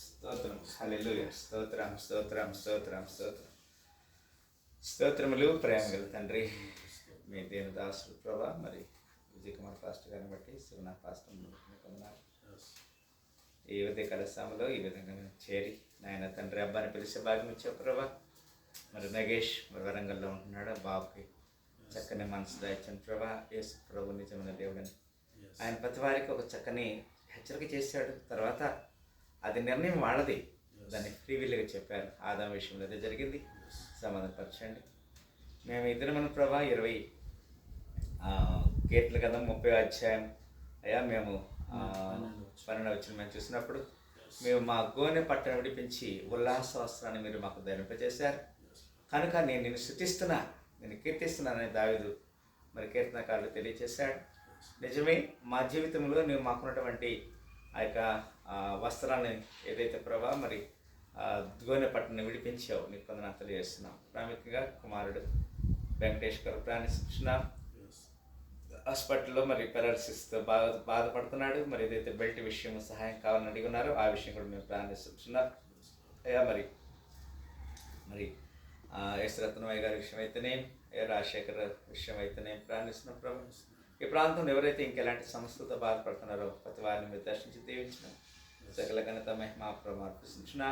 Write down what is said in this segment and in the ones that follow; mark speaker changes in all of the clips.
Speaker 1: స్తోత్రం హల్లెలూయా స్తోత్రం స్తోత్రం స్తోత్రం స్తోత్రం స్తోత్రములు ప్రేమ గల తండ్రి మీ దేని దాసుడు ప్రభా మరి విజయ్ కుమార్ పాస్టర్ గారిని బట్టి శివనాథ్ పాస్టర్ పొందినారు ఈ ఉదయ కలశాములో ఈ విధంగా చేరి నాయన తండ్రి అబ్బాని పిలిచే భాగ్యం ఇచ్చే ప్రభా మరి నగేష్ మరి వరంగల్లో ఉంటున్నాడు బాబుకి చక్కని మనసు దాయిచ్చాను ప్రభా యేసు ప్రభు నిజమైన దేవుడని ఆయన ప్రతి వారికి ఒక చక్కని హెచ్చరిక చేశాడు. తర్వాత అది నిర్ణయం వాళ్ళది. దాన్ని ఫ్రీవిల్గా చెప్పారు. ఆదాం విషయంలో అదే జరిగింది. సమాధానపరచండి మేము ఇద్దరు మన ప్రభా ఇరవై కీర్తన కదా ముప్పై అధ్యాయం. అయ్యా మేము పన్నెండు వచ్చిన మేము చూసినప్పుడు మేము మా గోనె పట్టణం విడిపించి ఉల్లాస వస్త్రాన్ని మీరు మాకు ధరింపజేశారు. కనుక నేను నిన్ను శృతిస్తున్నా నేను కీర్తిస్తున్నానని దావిదు మరి కీర్తనకారులు తెలియజేశాడు. నిజమే మా జీవితంలో నువ్వు మాకున్నటువంటి ఆ యొక్క వస్త్రాన్ని ఏదైతే ప్రభా మరి ఆ, గోనె పట్టణం విడిపించావు నీకు కొందరు తెలియజేస్తున్నాం. ప్రాముఖ్యంగా కుమారుడు వెంకటేష్ గారు ప్రాణిస్తున్నాం హాస్పిటల్లో మరి పెరాలసిస్తో బాగా బాధపడుతున్నాడు. మరి ఏదైతే బెల్ట్ విషయం సహాయం కావాలని అడిగి ఉన్నారో ఆ విషయం కూడా మేము ప్రారంభిస్తున్నాం అయ్యా మరి మరి ఎస్ రత్నమయ్య గారి విషయం అయితేనే రాజశేఖర్ విషయం అయితేనే ప్రారంభిస్తున్నాం ప్రభు? ఈ ప్రాంతంలో ఎవరైతే ఇంకెలాంటి సంస్కృత బాధపడుతున్నారో ప్రతి వారిని మీరు దర్శించి దీవించిన సకల ఘనత మహిమా ప్రమార్పిస్తున్నా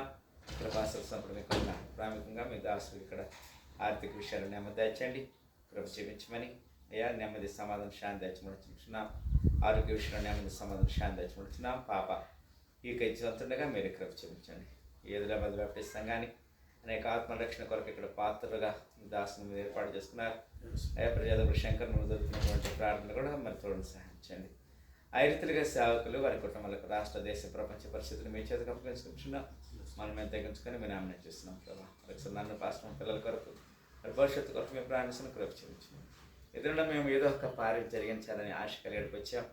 Speaker 1: కృపాసల సంప్రదించిన ప్రాముఖ్యంగా మీ దాసులు ఇక్కడ ఆర్థిక విషయాలు నెమ్మది తెచ్చండి కృప చూపించమని. అయ్యా నెమ్మది సమాధానం శాంతి దయచమడుచున్నాం ఆరోగ్య విషయంలో నెమ్మది సమాధానం శాంతి దయచమడుచున్నాం పాప ఈ కైతుండగా మీరు కృప చూపించండి. ఏదిలాబాద్ బ్యాప్టిస్ట్ సంఘానికి అనేక ఆత్మరక్షణ కొరకు ఇక్కడ పాత్రలుగా మీ దాసుని మీరు ఏర్పాటు చేసుకున్నారు. అయ్యా ప్రజాదపుడు శంకర్ జరుగుతున్నటువంటి ప్రార్థన కూడా మరి చూడండి సహాయించండి ఆ రీతిలుగా సేవకులు వారి కుటుంబాలకు రాష్ట్ర దేశ ప్రపంచ పరిస్థితులు మీ చేతికి అప్పగించుకుంటున్నాం. మనం మేము తగ్గించుకొని మీ నామినేట్ చేస్తున్నాం ప్రభావ ఒకసారి నన్ను పాస్టర్ పిల్లల కొరకు మరి భవిష్యత్తు కొరకు మేము ప్రాణిస్తున్న కృప చూపించాం ఎదురుగా మేము ఏదో ఒక పారి జరిగించాలని ఆశ కలిగికి వచ్చాం.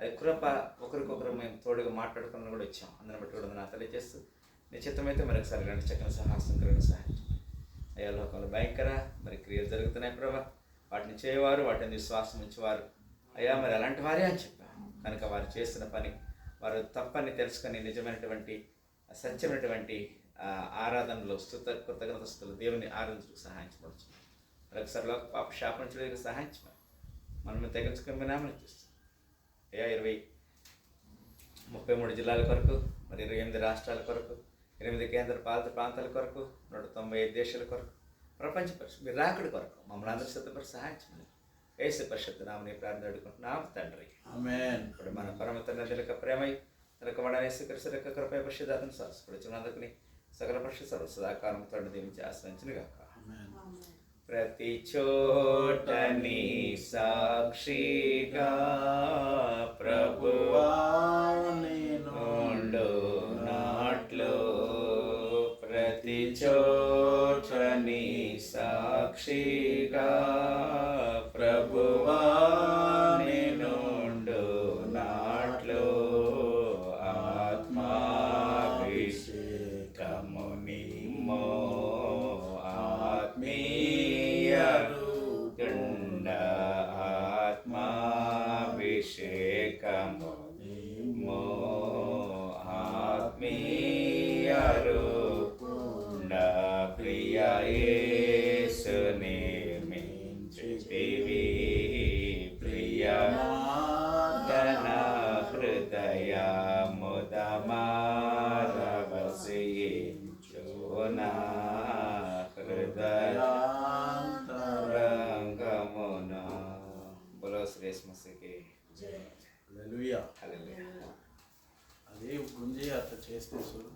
Speaker 1: అది కృప ఒకరికొకరు మేము తోడుగా మాట్లాడుకుని కూడా వచ్చాం. అందరిని బట్టి కూడా నా తెలియజేస్తూ నిశ్చితమైతే మరొకసారి రెండు చక్కని సహాసం కలిగిన సహాయం అయ్యా లోకంలో భయంకర మరి క్రియలు జరుగుతున్నాయి ప్రభా. వాటిని చేయవారు వాటిని విశ్వాసం ఉంచేవారు. అయ్యా మరి అలాంటి వారే అని చెప్పాను కనుక వారు చేస్తున్న పని వారు తప్పని తెలుసుకొని నిజమైనటువంటి సత్యమైనటువంటి ఆ, ఆరాధనలో స్థుత కృతజ్ఞత స్థుతులు దేవుని ఆరాధించుకు సహాయించవచ్చు మరొకసారి లోక పాప శాపించడానికి సహాయించమని మనం తెగించుకొని చూస్తాం అయ్యా ఇరవై ముప్పై మూడు జిల్లాల కొరకు మరి ఇరవై ఎనిమిది రాష్ట్రాల కొరకు ఎనిమిది కేంద్ర పాలిత ప్రాంతాల కొరకు నూట తొంభై ఐదు దేశాల కొరకు ప్రపంచ పరిషత్ మీరు రాకడి కొరకు మమ్మల్ని అందరి సిద్ధపరి సహాయించమని ఏసు పరిషత్ నామని ప్రార్థన అడుగుకుంటున్నాం తండ్రి. ఇప్పుడు మన పరమ తండ్రి యొక్క ప్రేమై తనకు వడనేసి కృషి యొక్క కృపై పరిశుధాతను సాసుకుడిచినందుకుని సకల పరిషత్ సర్వ సదాకారం తండ్రి దీవించి ఆశ్రయించిన గాక. ప్రతి చోటని సాక్షిగా ప్రభువా సాక్షిగా యేసు మసీకి
Speaker 2: అదే గుంజి అట్లా చేస్తే చూడు